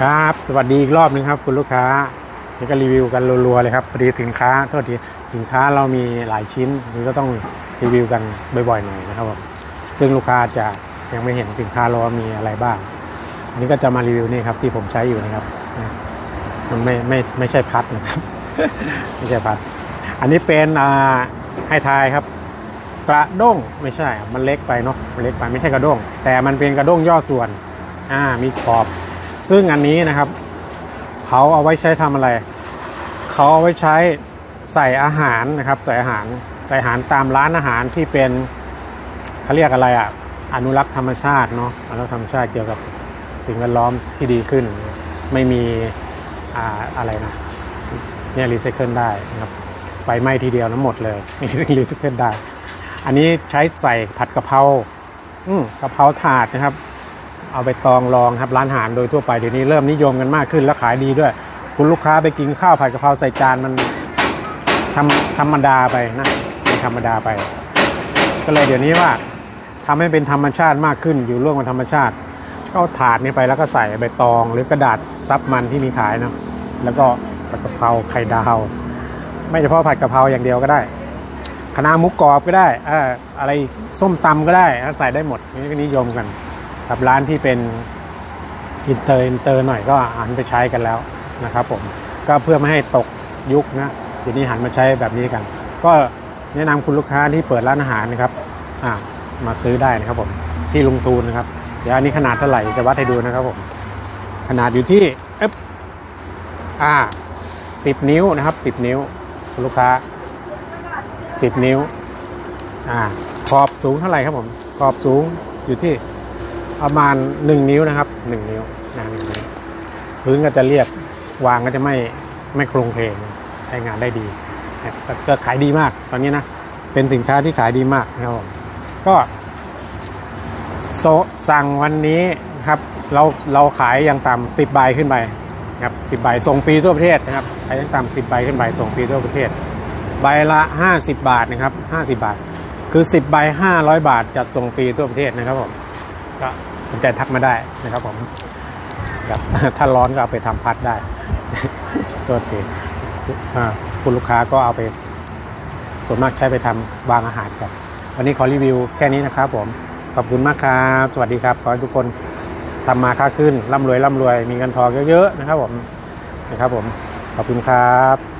ครับ สวัสดีอีกรอบหนึงครับ คุณลูกค้านี่ก็รีวิวกันรัวๆเลยครับพอดีสินค้าโทษทีสินค้าเรามีหลายชิ้นนี่ก็ต้องรีวิวกันบ่อยๆหน่อยนะครับผมซึ่งลูกค้าจะยังไม่เห็นสินค้าเรามีอะไรบ้าง อันนี้ก็จะมารีวิวนี่ครับที่ผมใช้อยู่นะครับมันไม่ไม่ไม่ใช่พัดนะครับไม่ใช่พัด อันนี้เป็นอ่าให้ทายครับ กระด้งไม่ใช่ มันเล็กไปเนาะมันเล็กไปไม่ใช่กระด้งแต่มันเป็นกระด้งย่อส่วนอ่ามีขอบ ซึ่งอันนี้นะครับเขาเอาไว้ใช้ทำอะไร เขาเอาไว้ใช้ใส่อาหารนะครับ ใส่อาหารใส่อาหารตามร้านอาหารที่เป็นเขาเรียกอะไรอะอนุรักษ์ธรรมชาติเนาะอนุรักษ์ธรรมชาติเกี่ยวกับสิ่งแวดล้อมที่ดีขึ้น ไม่มีอ่าอะไรนะเนี่ยรีไซเคิลได้นะครับไฟไหม้ทีเดียวน้ำหมดเลยรีไซเคิลได้ อันนี้ใช้ใส่ผัดกะเพราอืมกะเพราถาดนะครับ เอาไปตองรองครับร้านอาหารโดยทั่วไปเดี๋ยวนี้เริ่มนิยมกันมากขึ้นและขายดีด้วย คุณลูกค้าไปกินข้าวผัดกะเพราใส่จานมันทำธรรมดาไปนะมันธรรมดาไป ก็เลยเดี๋ยวนี้ว่าทำให้เป็นธรรมชาติมากขึ้นอยู่ร่วมกับธรรมชาติก็เอาถาดนี้ไปแล้วก็ใส่ใบตองหรือกระดาษซับมันที่มีขายเนาะแล้วก็ผัดกะเพราไข่ดาว ไม่เฉพาะผัดกะเพราอย่างเดียวก็ได้คณะน้าหมุกกรอบก็ได้อ่ออะไรส้มตำก็ได้ใส่ได้หมดนี่ก็นิยมกัน กับร้านที่เป็นอินเตอร์อินเตอร์หน่อยก็หันไปใช้กันแล้วนะครับผมก็เพื่อไม่ให้ตกยุคนะทีนี้หันมาใช้แบบนี้กัน ก็แนะนำคุณลูกค้าที่เปิดร้านอาหารนะครับมาซื้อได้นะครับผมที่ลุงตูนนะครับ เดี๋ยวอันนี้ขนาดเท่าไหร่จะวัดให้ดูนะครับผมขนาดอยู่ที่เอ๊บอ่าสิบนิ้วนะครับสิบนิ้วคุณลูกค้าสิบนิ้วอ่าขอบสูงเท่าไหร่ครับผมขอบสูงอยู่ที่ ประมาณ 1 นิ้วนะครับ 1 นิ้วนะหนึ่งนิ้วพื้นก็จะเรียบวางก็จะไม่ไม่โครงเพลงใช้งานได้ดีครับก็ก็ขายดีมากตอนนี้นะเป็นสินค้าที่ขายดีมากนะครับผมก็โซสั่งวันนี้ครับเราเราขายอย่างต่ำสิบใบขึ้นไปครับสิบใบส่งฟรีทั่วประเทศนะครับขายอย่างต่ำสิบใบขึ้นไปส่งฟรีทั่วประเทศ ใบละ 50 บาทนะครับ50 บาท คือ 10 ใบ 500 บาทจัดส่งฟรีทั่วประเทศนะครับผม ก็สนใจทักมาได้นะครับผมครับถ้าร้อนก็เอาไปทำพัดได้ตัวทีอ่าคุณลูกค้าก็เอาไป ส่วนมากใช้ไปทำวางอาหารครับ วันนี้ขอรีวิวแค่นี้นะครับผม ขอบคุณมากครับ สวัสดีครับ ขอให้ทุกคนทำมาค้าขึ้นร่ำรวยร่ำรวย มีเงินทองเยอะๆนะครับผม นะครับผม ขอบคุณครับ